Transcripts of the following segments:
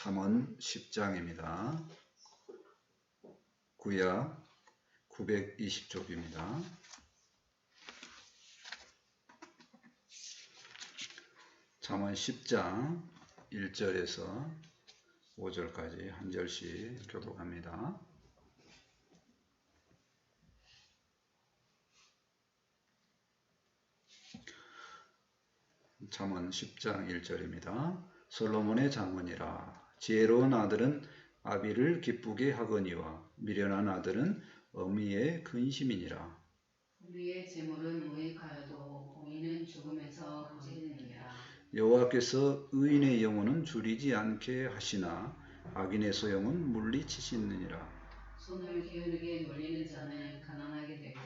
잠언 10장입니다. 구약 920쪽입니다. 잠언 10장 1절에서 5절까지 한 절씩 교독합니다. 잠언 10장 1절입니다. 솔로몬의 잠언이라 지혜로운 아들은 아비를 기쁘게 하거니와 미련한 아들은 어미의 근심이니라. 우리의 재물은 무익하여도 공의는 죽음에서 거지느니라. 여호와께서 의인의 영혼은 줄이지 않게 하시나 악인의 소용은 물리치시느니라. 손을 게으르게 놀리는 자는 가난하게 되고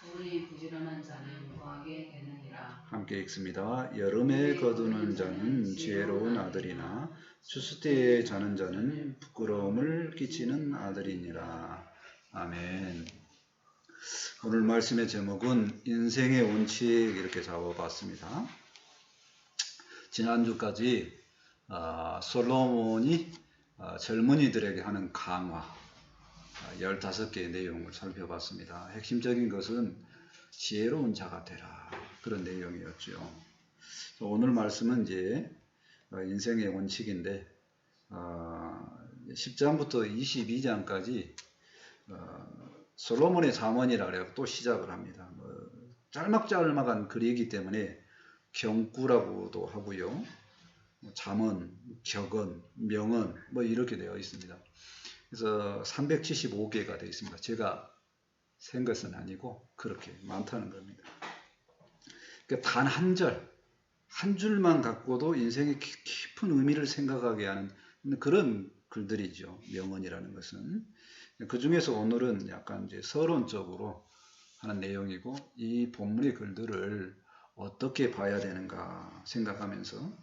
손이 부지런한 자는 거하게 되느니라. 함께 읽습니다. 여름에 거두는 자는 지혜로운 아들이나 추수 때에 자는 자는 부끄러움을 끼치는 아들이니라. 아멘. 오늘 말씀의 제목은 인생의 원칙 이렇게 잡아봤습니다. 지난주까지 아, 솔로몬이 아, 젊은이들에게 하는 강화 15개의 내용을 살펴봤습니다. 핵심적인 것은 지혜로운 자가 되라. 그런 내용이었죠. 오늘 말씀은 이제 어, 인생의 원칙인데 10장부터 22장까지 어, 솔로몬의 잠언이라 그래요. 또 시작을 합니다. 뭐 짤막짤막한 글이기 때문에 경구라고도 하고요. 뭐 잠언, 격언, 명언 뭐 이렇게 되어 있습니다. 그래서 375개가 되어 있습니다. 제가 센 것은 아니고 그렇게 많다는 겁니다. 그러니까 단 한 절, 한 줄만 갖고도 인생의 깊은 의미를 생각하게 하는 그런 글들이죠. 명언이라는 것은. 그 중에서 오늘은 약간 이제 서론적으로 하는 내용이고 이 본문의 글들을 어떻게 봐야 되는가 생각하면서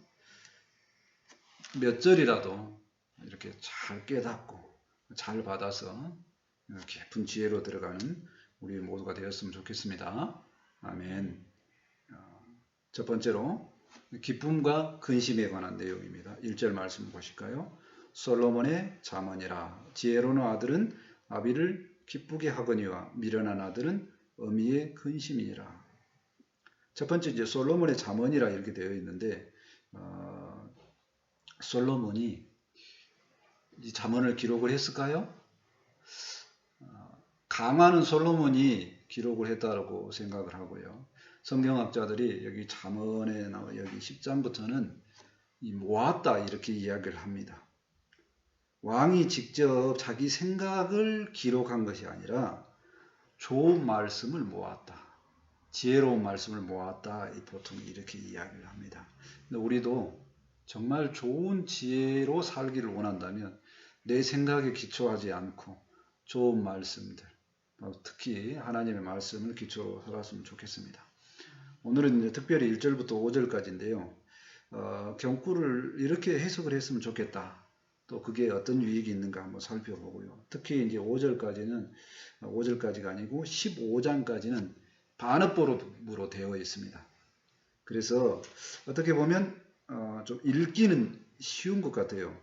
몇 절이라도 이렇게 잘 깨닫고 잘 받아서 깊은 지혜로 들어가는 우리 모두가 되었으면 좋겠습니다. 아멘. 어, 첫 번째로 기쁨과 근심에 관한 내용입니다. 1절 말씀 보실까요? 솔로몬의 자문이라 지혜로운 아들은 아비를 기쁘게 하거니와 미련한 아들은 어미의 근심이니라. 첫 번째 이제 솔로몬의 자문이라 이렇게 되어 있는데 어, 솔로몬이 이 자문을 기록을 했을까요? 어, 강하는 솔로몬이 기록을 했다고 생각을 하고요. 성경학자들이 여기 잠언에 나와 여기 10장부터는 이 모았다 이렇게 이야기를 합니다. 왕이 직접 자기 생각을 기록한 것이 아니라 좋은 말씀을 모았다. 지혜로운 말씀을 모았다. 보통 이렇게 이야기를 합니다. 근데 우리도 정말 좋은 지혜로 살기를 원한다면 내 생각에 기초하지 않고 좋은 말씀들, 특히 하나님의 말씀을 기초로 살았으면 좋겠습니다. 오늘은 특별히 1절부터 5절까지인데요. 어, 경구를 이렇게 해석을 했으면 좋겠다. 또 그게 어떤 유익이 있는가 한번 살펴보고요. 특히 이제 5절까지는 5절까지가 아니고 15장까지는 반어법으로 되어 있습니다. 그래서 어떻게 보면 어, 좀 읽기는 쉬운 것 같아요.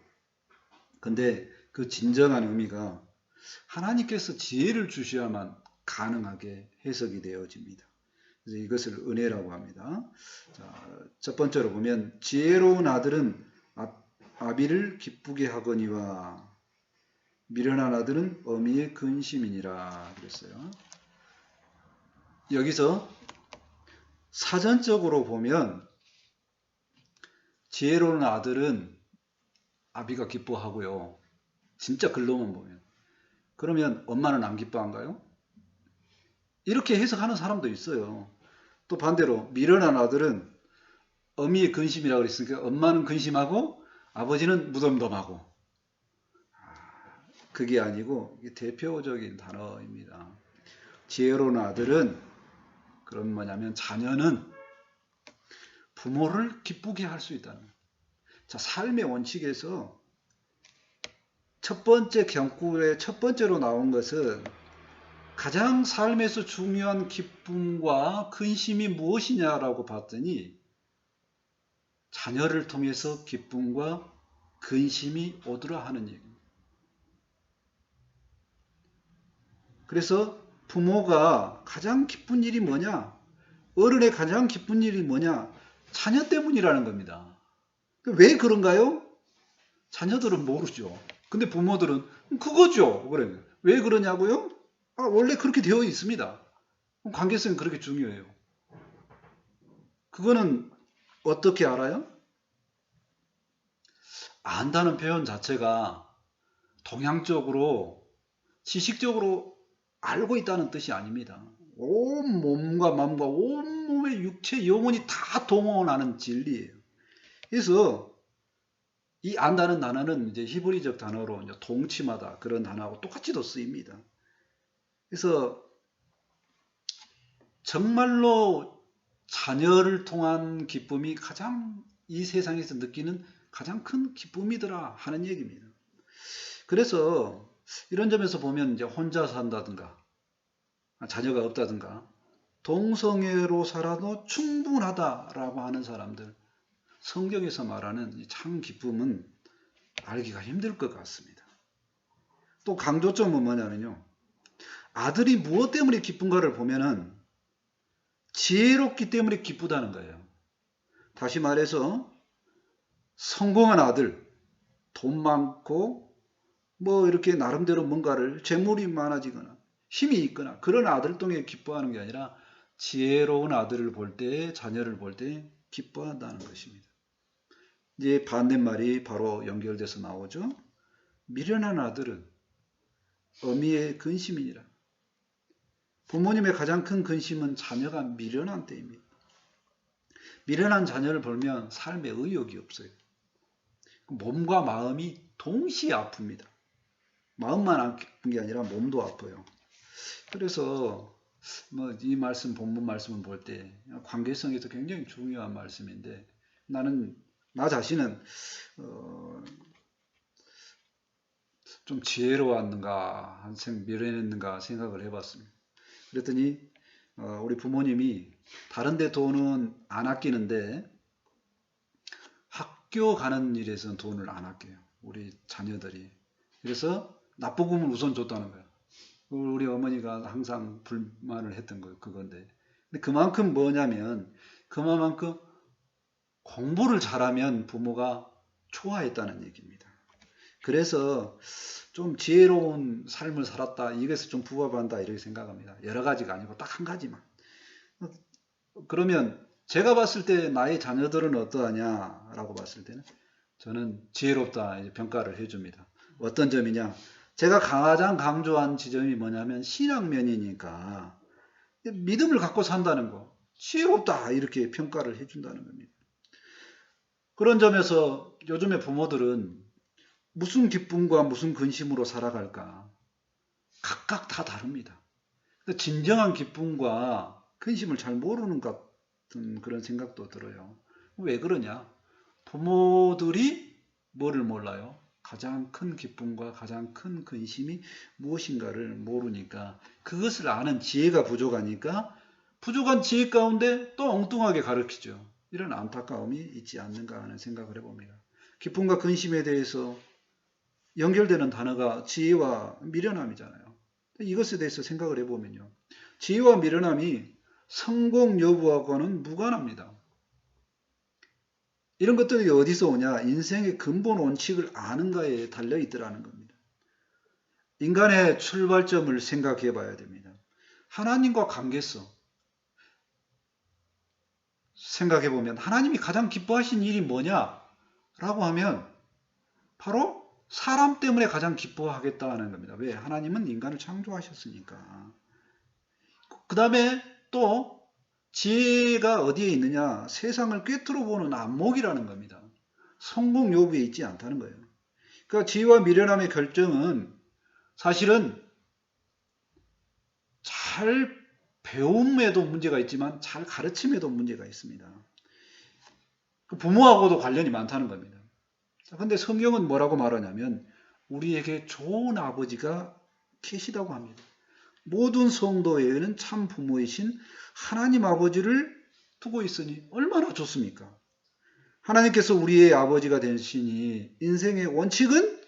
근데 그 진정한 의미가 하나님께서 지혜를 주셔야만 가능하게 해석이 되어집니다. 그래서 이것을 은혜라고 합니다. 자, 첫 번째로 보면 지혜로운 아들은 아 비를 기쁘게 하거니와 미련한 아들은 어미의 근심이니라 그랬어요. 여기서 사전적으로 보면 지혜로운 아들은 아비가 기뻐하고요. 진짜 글로만 보면. 그러면 엄마는 안 기뻐한가요? 이렇게 해석하는 사람도 있어요. 또 반대로 미련한 아들은 어미의 근심이라고 그랬으니까 엄마는 근심하고 아버지는 무덤덤하고 아, 그게 아니고 대표적인 단어입니다. 지혜로운 아들은 그런 뭐냐면 자녀는 부모를 기쁘게 할 수 있다는 자 삶의 원칙에서 첫 번째 경구의 첫 번째로 나온 것은 가장 삶에서 중요한 기쁨과 근심이 무엇이냐라고 봤더니 자녀를 통해서 기쁨과 근심이 오더라 하는 얘기입니다. 그래서 부모가 가장 기쁜 일이 뭐냐? 어른의 가장 기쁜 일이 뭐냐? 자녀 때문이라는 겁니다. 왜 그런가요? 자녀들은 모르죠. 근데 부모들은 그거죠. 그래. 왜 그러냐고요? 아, 원래 그렇게 되어 있습니다. 관계성이 그렇게 중요해요. 그거는 어떻게 알아요? 안다는 표현 자체가 동양적으로 지식적으로 알고 있다는 뜻이 아닙니다. 온 몸과 마음과 온 몸의 육체, 영혼이 다 동원하는 진리예요. 그래서 이 안다는 단어는 이제 히브리적 단어로 이제 동침하다 그런 단어하고 똑같이도 쓰입니다. 그래서 정말로 자녀를 통한 기쁨이 가장 이 세상에서 느끼는 가장 큰 기쁨이더라 하는 얘기입니다. 그래서 이런 점에서 보면 이제 혼자 산다든가 자녀가 없다든가 동성애로 살아도 충분하다라고 하는 사람들 성경에서 말하는 이참 기쁨은 알기가 힘들 것 같습니다. 또 강조점은 뭐냐면요. 아들이 무엇 때문에 기쁜가를 보면은 지혜롭기 때문에 기쁘다는 거예요. 다시 말해서 성공한 아들, 돈 많고 뭐 이렇게 나름대로 뭔가를 재물이 많아지거나 힘이 있거나 그런 아들 때문에 기뻐하는 게 아니라 지혜로운 아들을 볼 때, 자녀를 볼 때 기뻐한다는 것입니다. 이제 반대말이 바로 연결돼서 나오죠. 미련한 아들은 어미의 근심이니라. 부모님의 가장 큰 근심은 자녀가 미련한 때입니다. 미련한 자녀를 보면 삶에 의욕이 없어요. 몸과 마음이 동시에 아픕니다. 마음만 아픈 게 아니라 몸도 아파요. 그래서 뭐 이 말씀 본문 말씀을 볼 때 관계성에서 굉장히 중요한 말씀인데 나는 나 자신은 어, 좀 지혜로웠는가 한생 미련했는가 생각을 해봤습니다. 그랬더니 어, 우리 부모님이 다른데 돈은 안 아끼는데 학교 가는 일에서는 돈을 안 아껴요. 우리 자녀들이. 그래서 납부금을 우선 줬다는 거예요. 우리 어머니가 항상 불만을 했던 거 그건데. 근데 그만큼 뭐냐면 그만큼 공부를 잘하면 부모가 좋아했다는 얘기입니다. 그래서 좀 지혜로운 삶을 살았다. 이것을 좀 부합한다. 이렇게 생각합니다. 여러 가지가 아니고 딱 한 가지만. 그러면 제가 봤을 때 나의 자녀들은 어떠하냐라고 봤을 때는 저는 지혜롭다 평가를 해줍니다. 어떤 점이냐? 제가 가장 강조한 지점이 뭐냐면 신앙면이니까 믿음을 갖고 산다는 거 지혜롭다 이렇게 평가를 해준다는 겁니다. 그런 점에서 요즘의 부모들은 무슨 기쁨과 무슨 근심으로 살아갈까 각각 다 다릅니다. 진정한 기쁨과 근심을 잘 모르는 것 같은 그런 생각도 들어요. 왜 그러냐? 부모들이 뭐를 몰라요? 가장 큰 기쁨과 가장 큰 근심이 무엇인가를 모르니까 그것을 아는 지혜가 부족하니까 부족한 지혜 가운데 또 엉뚱하게 가르치죠. 이런 안타까움이 있지 않는가 하는 생각을 해봅니다. 기쁨과 근심에 대해서 연결되는 단어가 지혜와 미련함이잖아요. 이것에 대해서 생각을 해보면요. 지혜와 미련함이 성공 여부하고는 무관합니다. 이런 것들이 어디서 오냐? 인생의 근본 원칙을 아는가에 달려 있더라는 겁니다. 인간의 출발점을 생각해 봐야 됩니다. 하나님과 관계성. 생각해 보면 하나님이 가장 기뻐하신 일이 뭐냐? 라고 하면 바로 사람 때문에 가장 기뻐하겠다는 겁니다. 왜? 하나님은 인간을 창조하셨으니까. 그 다음에 또 지혜가 어디에 있느냐? 세상을 꿰뚫어 보는 안목이라는 겁니다. 성공 요구에 있지 않다는 거예요. 그러니까 지혜와 미련함의 결정은 사실은 잘 배움에도 문제가 있지만 잘 가르침에도 문제가 있습니다. 그 부모하고도 관련이 많다는 겁니다. 근데 성경은 뭐라고 말하냐면 우리에게 좋은 아버지가 계시다고 합니다. 모든 성도에게는 참 부모이신 하나님 아버지를 두고 있으니 얼마나 좋습니까? 하나님께서 우리의 아버지가 되시니 인생의 원칙은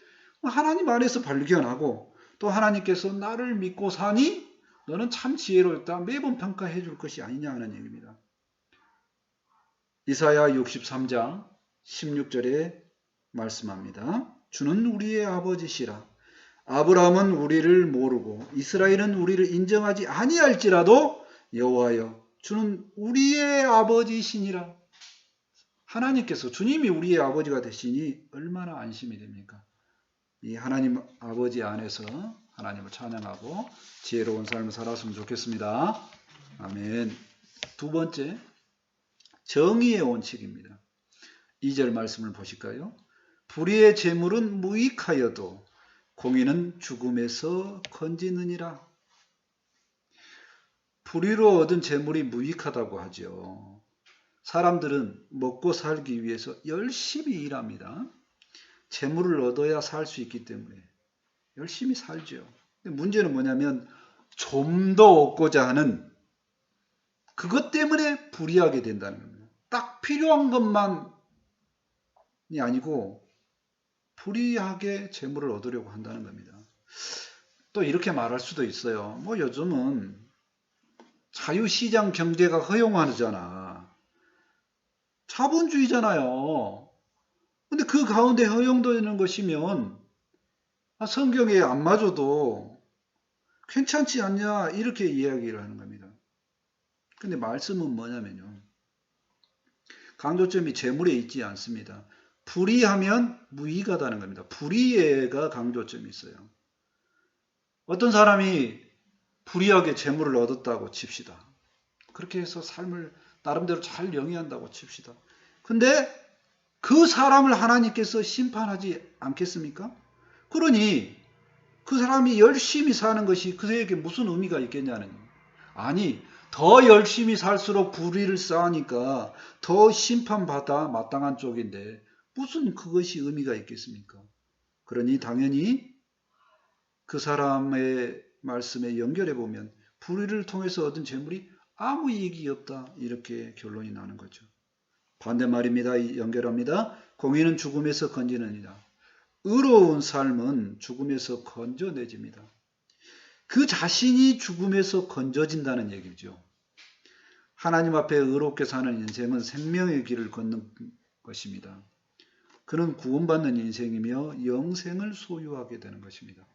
하나님 안에서 발견하고 또 하나님께서 나를 믿고 사니 너는 참 지혜롭다 매번 평가해 줄 것이 아니냐 하는 얘기입니다. 이사야 63장 16절에 말씀합니다. 주는 우리의 아버지시라. 아브라함은 우리를 모르고 이스라엘은 우리를 인정하지 아니할지라도 여호와여 주는 우리의 아버지시니라. 하나님께서 주님이 우리의 아버지가 되시니 얼마나 안심이 됩니까? 이 하나님 아버지 안에서 하나님을 찬양하고 지혜로운 삶을 살았으면 좋겠습니다. 아멘. 두 번째, 정의의 원칙입니다. 2절 말씀을 보실까요? 불의의 재물은 무익하여도 공의는 죽음에서 건지느니라. 불의로 얻은 재물이 무익하다고 하죠. 사람들은 먹고 살기 위해서 열심히 일합니다. 재물을 얻어야 살 수 있기 때문에 열심히 살죠. 근데 문제는 뭐냐면 좀 더 얻고자 하는 그것 때문에 불이하게 된다는 겁니다. 딱 필요한 것만이 아니고 불이하게 재물을 얻으려고 한다는 겁니다. 또 이렇게 말할 수도 있어요. 뭐 요즘은 자유시장 경제가 허용하잖아. 자본주의잖아요. 근데 그 가운데 허용되는 것이면 아, 성경에 안 맞아도 괜찮지 않냐 이렇게 이야기를 하는 겁니다. 근데 말씀은 뭐냐면요. 강조점이 재물에 있지 않습니다. 불의하면 무의가다는 겁니다. 불의가 강조점이 있어요. 어떤 사람이 불의하게 재물을 얻었다고 칩시다. 그렇게 해서 삶을 나름대로 잘 영위한다고 칩시다. 근데 그 사람을 하나님께서 심판하지 않겠습니까? 그러니 그 사람이 열심히 사는 것이 그에게 무슨 의미가 있겠냐는 아니 더 열심히 살수록 불의를 쌓으니까 더 심판받아 마땅한 쪽인데 무슨 그것이 의미가 있겠습니까? 그러니 당연히 그 사람의 말씀에 연결해 보면 불의를 통해서 얻은 재물이 아무 이익이 없다 이렇게 결론이 나는 거죠. 반대 말입니다. 연결합니다. 공의는 죽음에서 건지느니라. 의로운 삶은 죽음에서 건져내집니다. 그 자신이 죽음에서 건져진다는 얘기죠. 하나님 앞에 의롭게 사는 인생은 생명의 길을 걷는 것입니다. 그는 구원받는 인생이며 영생을 소유하게 되는 것입니다.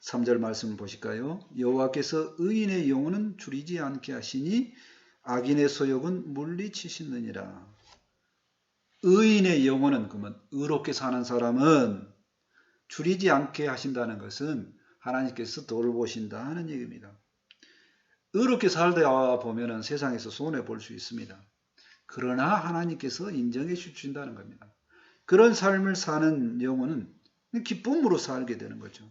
3절 말씀을 보실까요? 여호와께서 의인의 영혼은 줄이지 않게 하시니 악인의 소욕은 물리치시느니라. 의인의 영혼은 그러면 의롭게 사는 사람은 줄이지 않게 하신다는 것은 하나님께서 돌보신다 하는 얘기입니다. 의롭게 살다 보면 세상에서 손해 볼 수 있습니다. 그러나 하나님께서 인정해 주신다는 겁니다. 그런 삶을 사는 영혼은 기쁨으로 살게 되는 거죠.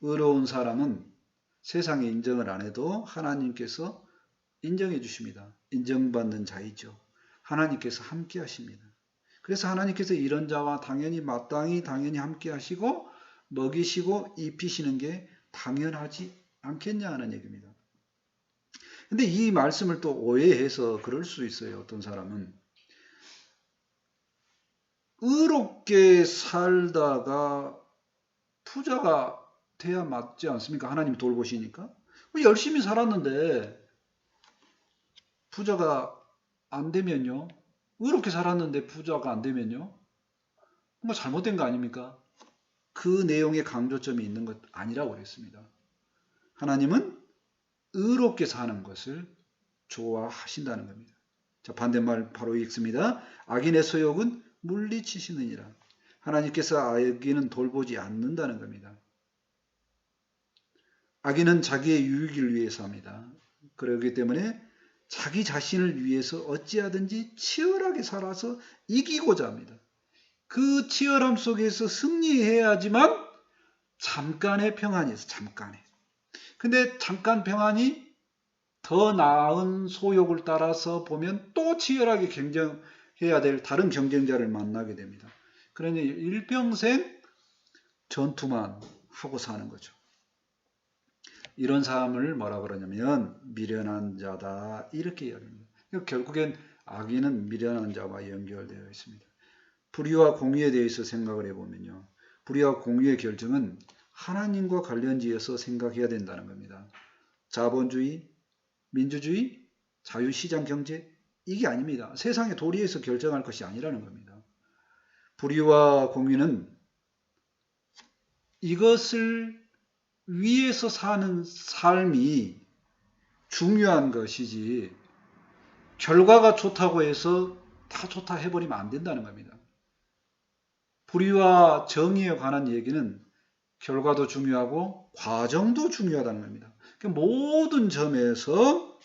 의로운 사람은 세상에 인정을 안 해도 하나님께서 인정해 주십니다. 인정받는 자이죠. 하나님께서 함께 하십니다. 그래서 하나님께서 이런 자와 당연히 마땅히 당연히 함께 하시고 먹이시고 입히시는 게 당연하지 않겠냐 하는 얘기입니다. 근데 이 말씀을 또 오해해서 그럴 수 있어요. 어떤 사람은 의롭게 살다가 부자가 돼야 맞지 않습니까? 하나님 돌보시니까. 열심히 살았는데 부자가 안 되면요. 의롭게 살았는데 부자가 안 되면요. 뭔가 잘못된 거 아닙니까? 그 내용에 강조점이 있는 것 아니라고 그랬습니다. 하나님은 의롭게 사는 것을 좋아하신다는 겁니다. 자, 반대말 바로 읽습니다. 악인의 소욕은 물리치시느니라. 하나님께서 악인은 돌보지 않는다는 겁니다. 악인은 자기의 유익을 위해서 합니다. 그렇기 때문에 자기 자신을 위해서 어찌하든지 치열하게 살아서 이기고자 합니다. 그 치열함 속에서 승리해야지만 잠깐의 평안이 있어, 잠깐의. 근데 잠깐 평안이 더 나은 소욕을 따라서 보면 또 치열하게 경쟁해야 될 다른 경쟁자를 만나게 됩니다. 그러니 일평생 전투만 하고 사는 거죠. 이런 사람을 뭐라 그러냐면 미련한 자다 이렇게 이야기합니다. 결국엔 악인은 미련한 자와 연결되어 있습니다. 불의와 공의에 대해서 생각을 해보면요. 불의와 공의의 결정은 하나님과 관련지어서 생각해야 된다는 겁니다. 자본주의, 민주주의, 자유시장 경제 이게 아닙니다. 세상의 도리에서 결정할 것이 아니라는 겁니다. 불의와 공의는 이것을 위해서 사는 삶이 중요한 것이지 결과가 좋다고 해서 다 좋다 해버리면 안 된다는 겁니다. 불의와 정의에 관한 얘기는 결과도 중요하고 과정도 중요하다는 겁니다. 그 모든 점에서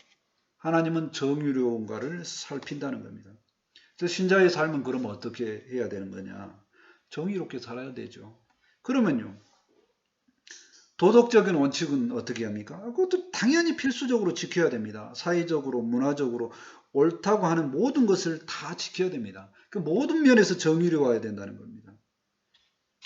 하나님은 정의로운가를 살핀다는 겁니다. 신자의 삶은 그럼 어떻게 해야 되는 거냐? 정의롭게 살아야 되죠. 그러면요. 도덕적인 원칙은 어떻게 합니까? 그것도 당연히 필수적으로 지켜야 됩니다. 사회적으로, 문화적으로 옳다고 하는 모든 것을 다 지켜야 됩니다. 그 모든 면에서 정의로워야 된다는 겁니다.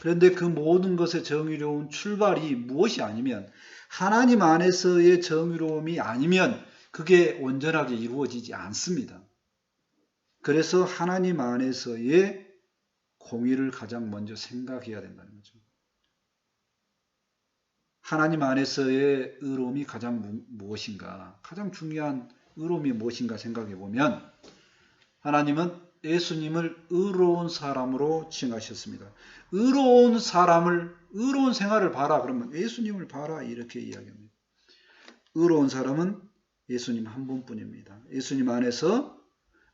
그런데 그 모든 것의 정의로운 출발이 무엇이 아니면 하나님 안에서의 정의로움이 아니면 그게 온전하게 이루어지지 않습니다. 그래서 하나님 안에서의 공의를 가장 먼저 생각해야 된다는 거죠. 하나님 안에서의 의로움이 가장 무, 무엇인가? 가장 중요한 의로움이 무엇인가 생각해 보면 하나님은 예수님을 의로운 사람으로 칭하셨습니다. 의로운 사람을 의로운 생활을 봐라 그러면 예수님을 봐라 이렇게 이야기합니다. 의로운 사람은 예수님 한 분뿐입니다. 예수님 안에서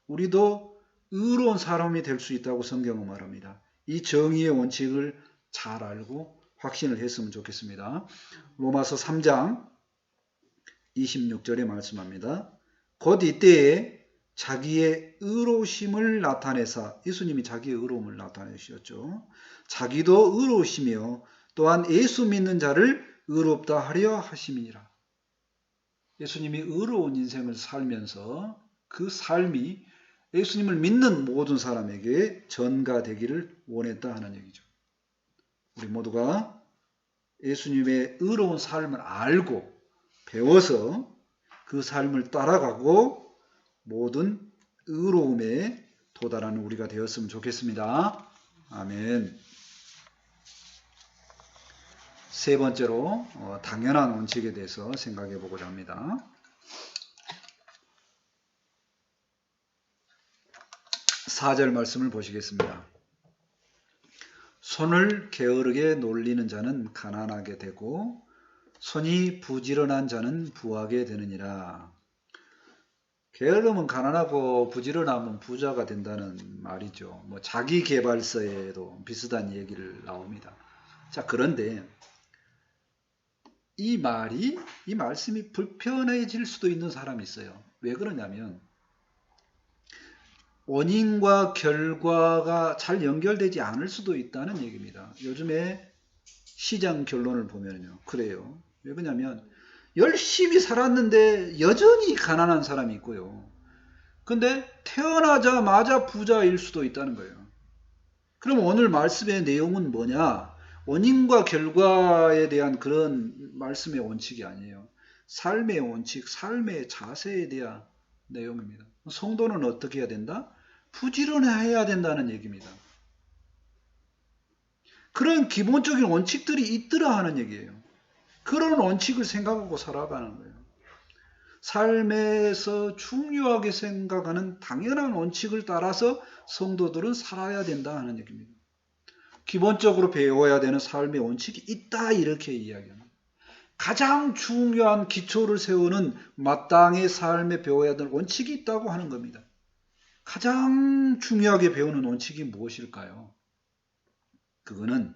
우리도 의로운 사람이 될 수 있다고 성경은 말합니다. 이 정의의 원칙을 잘 알고 확신을 했으면 좋겠습니다. 로마서 3장 26절에 말씀합니다. 곧 이때에 자기의 의로우심을 나타내사 예수님이 자기의 의로움을 나타내셨죠. 자기도 의로우시며 또한 예수 믿는 자를 의롭다 하려 하심이니라. 예수님이 의로운 인생을 살면서 그 삶이 예수님을 믿는 모든 사람에게 전가되기를 원했다 하는 얘기죠. 우리 모두가 예수님의 의로운 삶을 알고 배워서 그 삶을 따라가고 모든 의로움에 도달하는 우리가 되었으면 좋겠습니다. 아멘. 세 번째로 어, 당연한 원칙에 대해서 생각해 보고자 합니다. 사절 말씀을 보시겠습니다. 손을 게으르게 놀리는 자는 가난하게 되고 손이 부지런한 자는 부하게 되느니라. 게으름은 가난하고 부지런하면 부자가 된다는 말이죠. 뭐 자기 개발서에도 비슷한 얘기를 나옵니다. 자, 그런데 이 말이 이 말씀이 불편해질 수도 있는 사람이 있어요. 왜 그러냐면 원인과 결과가 잘 연결되지 않을 수도 있다는 얘기입니다. 요즘에 시장 결론을 보면요. 그래요. 왜 그러냐면 열심히 살았는데 여전히 가난한 사람이 있고요. 근데 태어나자마자 부자일 수도 있다는 거예요. 그럼 오늘 말씀의 내용은 뭐냐? 원인과 결과에 대한 그런 말씀의 원칙이 아니에요. 삶의 원칙, 삶의 자세에 대한 내용입니다. 성도는 어떻게 해야 된다? 부지런해야 된다는 얘기입니다. 그런 기본적인 원칙들이 있더라 하는 얘기예요. 그런 원칙을 생각하고 살아가는 거예요. 삶에서 중요하게 생각하는 당연한 원칙을 따라서 성도들은 살아야 된다 하는 얘기입니다. 기본적으로 배워야 되는 삶의 원칙이 있다 이렇게 이야기합니다. 가장 중요한 기초를 세우는 마땅의 삶에 배워야 되는 원칙이 있다고 하는 겁니다. 가장 중요하게 배우는 원칙이 무엇일까요? 그거는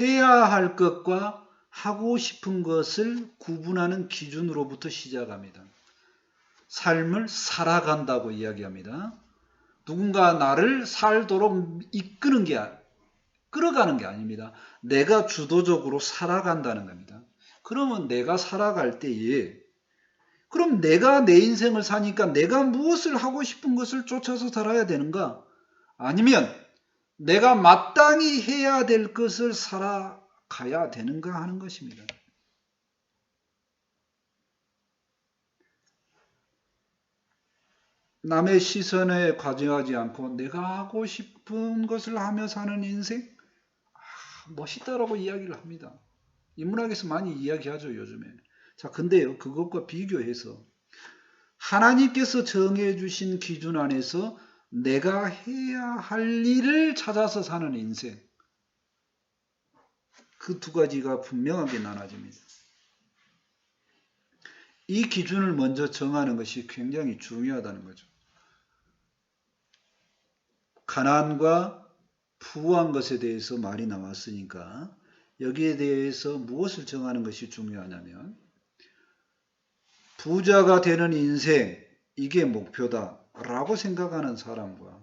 해야 할 것과 하고 싶은 것을 구분하는 기준으로부터 시작합니다. 삶을 살아간다고 이야기합니다. 누군가 나를 살도록 이끄는 게, 끌어가는 게 아닙니다. 내가 주도적으로 살아간다는 겁니다. 그러면 내가 살아갈 때에, 그럼 내가 내 인생을 사니까 내가 무엇을 하고 싶은 것을 쫓아서 살아야 되는가? 아니면 내가 마땅히 해야 될 것을 살아가야 되는가 하는 것입니다. 남의 시선에 과제하지 않고 내가 하고 싶은 것을 하며 사는 인생? 아, 멋있다라고 이야기를 합니다. 인문학에서 많이 이야기하죠, 요즘에. 자, 근데요, 그것과 비교해서 하나님께서 정해 주신 기준 안에서 내가 해야 할 일을 찾아서 사는 인생. 그 두 가지가 분명하게 나눠집니다. 이 기준을 먼저 정하는 것이 굉장히 중요하다는 거죠. 가난과 부한 것에 대해서 말이 나왔으니까 여기에 대해서 무엇을 정하는 것이 중요하냐면 부자가 되는 인생 이게 목표다 라고 생각하는 사람과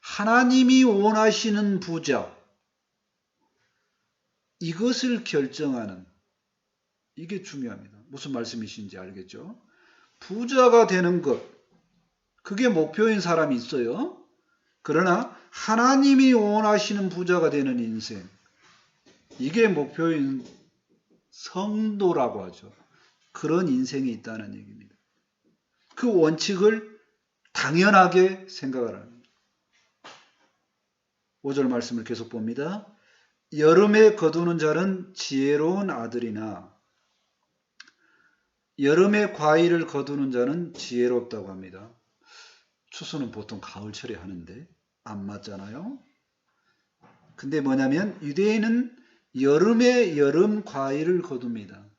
하나님이 원하시는 부자 이것을 결정하는 이게 중요합니다. 무슨 말씀이신지 알겠죠? 부자가 되는 것 그게 목표인 사람이 있어요. 그러나 하나님이 원하시는 부자가 되는 인생 이게 목표인 성도라고 하죠. 그런 인생이 있다는 얘기입니다. 그 원칙을 당연하게 생각을 합니다. 5절 말씀을 계속 봅니다. 여름에 거두는 자는 지혜로운 아들이나 여름에 과일을 거두는 자는 지혜롭다고 합니다. 추수는 보통 가을철에 하는데 안 맞잖아요. 근데 뭐냐면 유대인은 여름에 여름 과일을 거둡니다.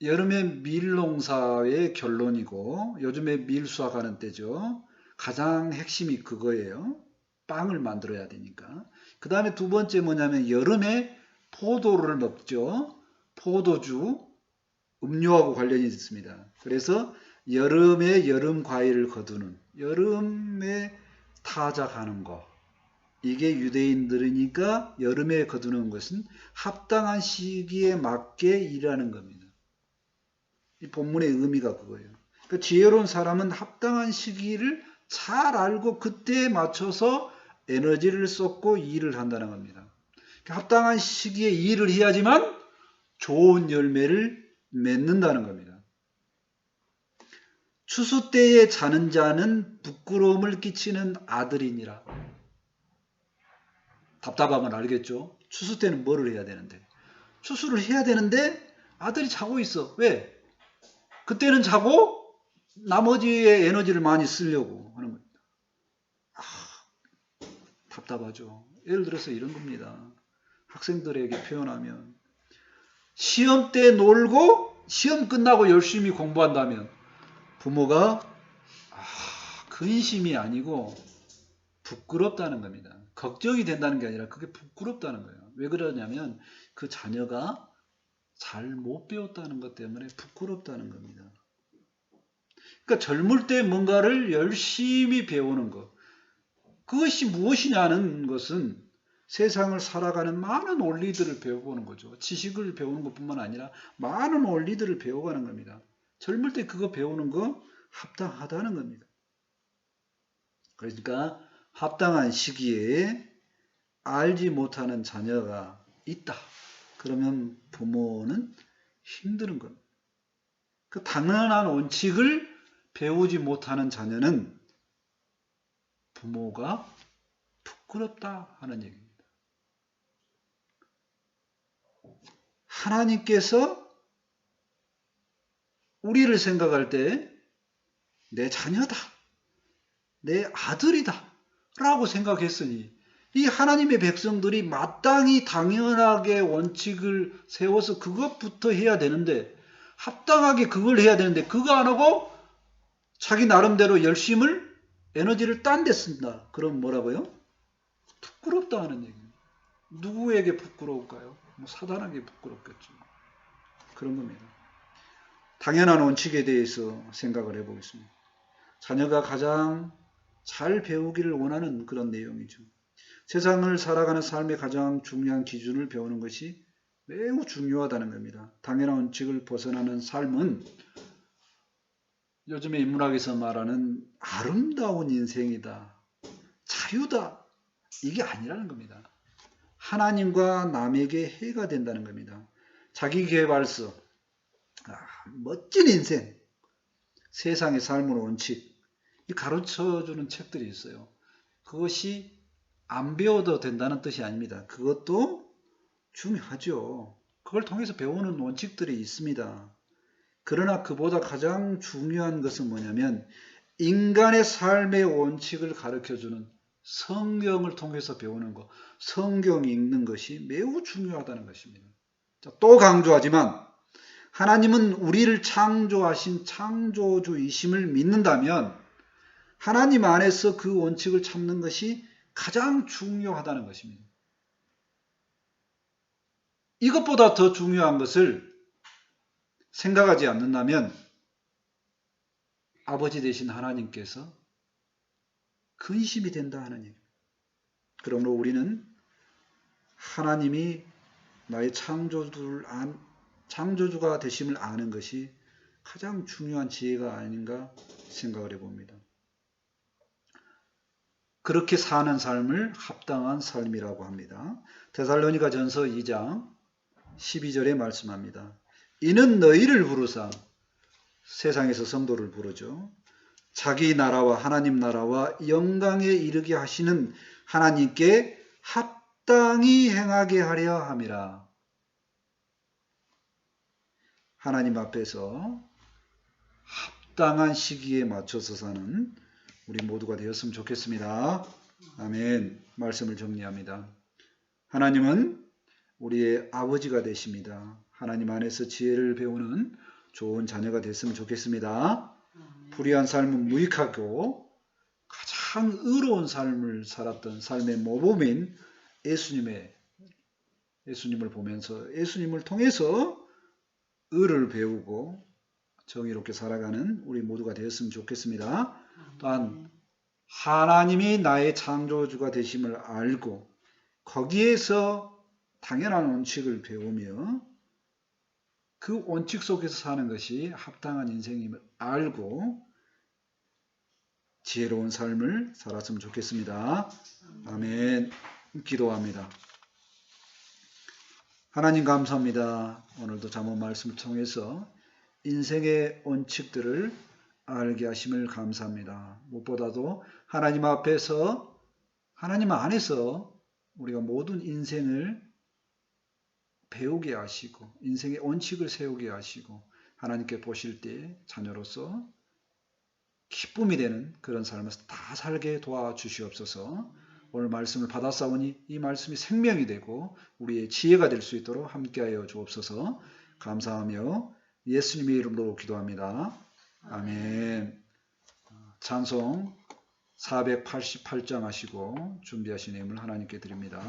여름에 밀 농사의 결론이고 요즘에 밀 수확하는 때죠. 가장 핵심이 그거예요. 빵을 만들어야 되니까. 그 다음에 두 번째 뭐냐면 여름에 포도를 먹죠. 포도주, 음료하고 관련이 있습니다. 그래서 여름에 여름 과일을 거두는 여름에 타작하는 거 이게 유대인들이니까 여름에 거두는 것은 합당한 시기에 맞게 일하는 겁니다. 이 본문의 의미가 그거예요. 그러니까 지혜로운 사람은 합당한 시기를 잘 알고 그때에 맞춰서 에너지를 쏟고 일을 한다는 겁니다. 그러니까 합당한 시기에 일을 해야지만 좋은 열매를 맺는다는 겁니다. 추수 때에 자는 자는 부끄러움을 끼치는 아들이니라. 답답함을 알겠죠? 추수 때는 뭐를 해야 되는데? 추수를 해야 되는데 아들이 자고 있어. 왜? 그때는 자고 나머지의 에너지를 많이 쓰려고 하는 겁니다. 아, 답답하죠. 예를 들어서 이런 겁니다. 학생들에게 표현하면 시험 때 놀고 시험 끝나고 열심히 공부한다면 부모가 아, 근심이 아니고 부끄럽다는 겁니다. 걱정이 된다는 게 아니라 그게 부끄럽다는 거예요. 왜 그러냐면 그 자녀가 잘 못 배웠다는 것 때문에 부끄럽다는 겁니다. 그러니까 젊을 때 뭔가를 열심히 배우는 것. 그것이 무엇이냐는 것은 세상을 살아가는 많은 원리들을 배워보는 거죠. 지식을 배우는 것뿐만 아니라 많은 원리들을 배워가는 겁니다. 젊을 때 그거 배우는 거 합당하다는 겁니다. 그러니까 합당한 시기에 알지 못하는 자녀가 있다. 그러면 부모는 힘든 겁니다. 그 당연한 원칙을 배우지 못하는 자녀는 부모가 부끄럽다 하는 얘기입니다. 하나님께서 우리를 생각할 때 내 자녀다, 내 아들이다 라고 생각했으니 이 하나님의 백성들이 마땅히 당연하게 원칙을 세워서 그것부터 해야 되는데 합당하게 그걸 해야 되는데 그거 안 하고 자기 나름대로 열심을 에너지를 딴 데 쓴다. 그럼 뭐라고요? 부끄럽다 하는 얘기입니다. 누구에게 부끄러울까요? 뭐 사단에게 부끄럽겠죠. 그런 겁니다. 당연한 원칙에 대해서 생각을 해보겠습니다. 자녀가 가장 잘 배우기를 원하는 그런 내용이죠. 세상을 살아가는 삶의 가장 중요한 기준을 배우는 것이 매우 중요하다는 겁니다. 당연한 원칙을 벗어나는 삶은 요즘에 인문학에서 말하는 아름다운 인생이다. 자유다. 이게 아니라는 겁니다. 하나님과 남에게 해가 된다는 겁니다. 자기 개발서, 아, 멋진 인생, 세상의 삶의 원칙, 이 가르쳐주는 책들이 있어요. 그것이 안 배워도 된다는 뜻이 아닙니다. 그것도 중요하죠. 그걸 통해서 배우는 원칙들이 있습니다. 그러나 그보다 가장 중요한 것은 뭐냐면 인간의 삶의 원칙을 가르쳐주는 성경을 통해서 배우는 것, 성경 읽는 것이 매우 중요하다는 것입니다. 자, 또 강조하지만 하나님은 우리를 창조하신 창조주이심을 믿는다면 하나님 안에서 그 원칙을 찾는 것이 가장 중요하다는 것입니다. 이것보다 더 중요한 것을 생각하지 않는다면 아버지 되신 하나님께서 근심이 된다 하는 얘기입니다. 그러므로 우리는 하나님이 나의 창조주를 안, 창조주가 되심을 아는 것이 가장 중요한 지혜가 아닌가 생각을 해봅니다. 그렇게 사는 삶을 합당한 삶이라고 합니다. 데살로니가 전서 2장 12절에 말씀합니다. 이는 너희를 부르사 세상에서 성도를 부르죠. 자기 나라와 하나님 나라와 영광에 이르게 하시는 하나님께 합당히 행하게 하려 함이라. 하나님 앞에서 합당한 시기에 맞춰서 사는 우리 모두가 되었으면 좋겠습니다. 아멘. 말씀을 정리합니다. 하나님은 우리의 아버지가 되십니다. 하나님 안에서 지혜를 배우는 좋은 자녀가 됐으면 좋겠습니다. 불의한 삶은 무익하고 가장 의로운 삶을 살았던 삶의 모범인 예수님의 예수님을 보면서 예수님을 통해서 의를 배우고 정의롭게 살아가는 우리 모두가 되었으면 좋겠습니다. 또한 하나님이 나의 창조주가 되심을 알고 거기에서 당연한 원칙을 배우며 그 원칙 속에서 사는 것이 합당한 인생임을 알고 지혜로운 삶을 살았으면 좋겠습니다. 아멘. 기도합니다. 하나님 감사합니다. 오늘도 잠언 말씀을 통해서 인생의 원칙들을 알게 하심을 감사합니다. 무엇보다도 하나님 앞에서 하나님 안에서 우리가 모든 인생을 배우게 하시고 인생의 원칙을 세우게 하시고 하나님께 보실 때 자녀로서 기쁨이 되는 그런 삶을 다 살게 도와주시옵소서. 오늘 말씀을 받았사오니 이 말씀이 생명이 되고 우리의 지혜가 될 수 있도록 함께하여 주옵소서. 감사하며 예수님의 이름으로 기도합니다. 아멘. 찬송 488장 하시고 준비하신 힘을 하나님께 드립니다.